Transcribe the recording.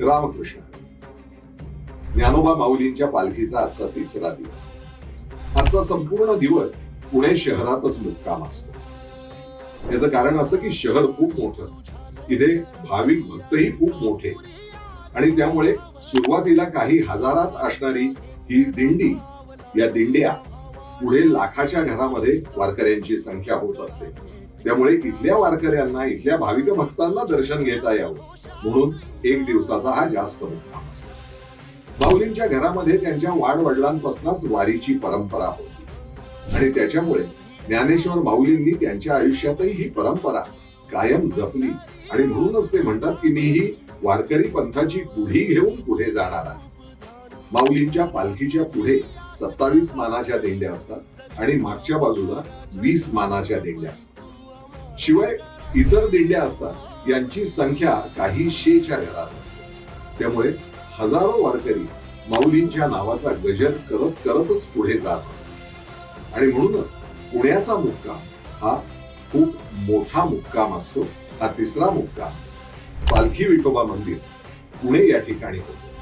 रामकृष्ण. ज्ञानोबा माऊलींच्या पालखीचा आजचा तिसरा दिवस. आजचा संपूर्ण दिवस पुणे शहरातच मुक्काम असतो. याचं कारण असं की शहर खूप मोठं इथे भाविक भक्तही खूप मोठे. आणि त्यामुळे सुरुवातीला काही हजारात असणारी ही दिंडी या दिंड्या पुढे लाखाच्या घरामध्ये वारकऱ्यांची संख्या होत असते. त्यामुळे इथल्या वारकऱ्यांना इथल्या भाविक भक्तांना दर्शन घेता यावं. म्हणून एक दिवसाचा हा जास्त मुद्दा माऊलींच्या घरामध्ये त्यांच्या वाडवडिलांपासूनच वारीची परंपरा होती. आणि त्याच्यामुळे ज्ञानेश्वर माऊलींनी त्यांच्या आयुष्यातही ही परंपरा कायम जपली. आणि म्हणूनच ते म्हणतात की मी ही वारकरी पंथाची गुढी घेऊन पुढे जाणार आहे. माऊलींच्या पालखीच्या पुढे सत्तावीस मानाच्या दिंड्या असतात आणि मागच्या बाजूला वीस मानाच्या दिंड्या असतात. शिवाय इतर दिंड्या असतात यांची संख्या काही शेच्या घरात असते. त्यामुळे हजारो वारकरी माऊलींच्या नावाचा गजर करत करतच पुढे जात असतात. आणि म्हणूनच पुण्याचा मुक्काम हा खूप मोठा मुक्काम असतो. हा तिसरा मुक्काम पालखी विठोबा मंदिर पुणे या ठिकाणी होतो.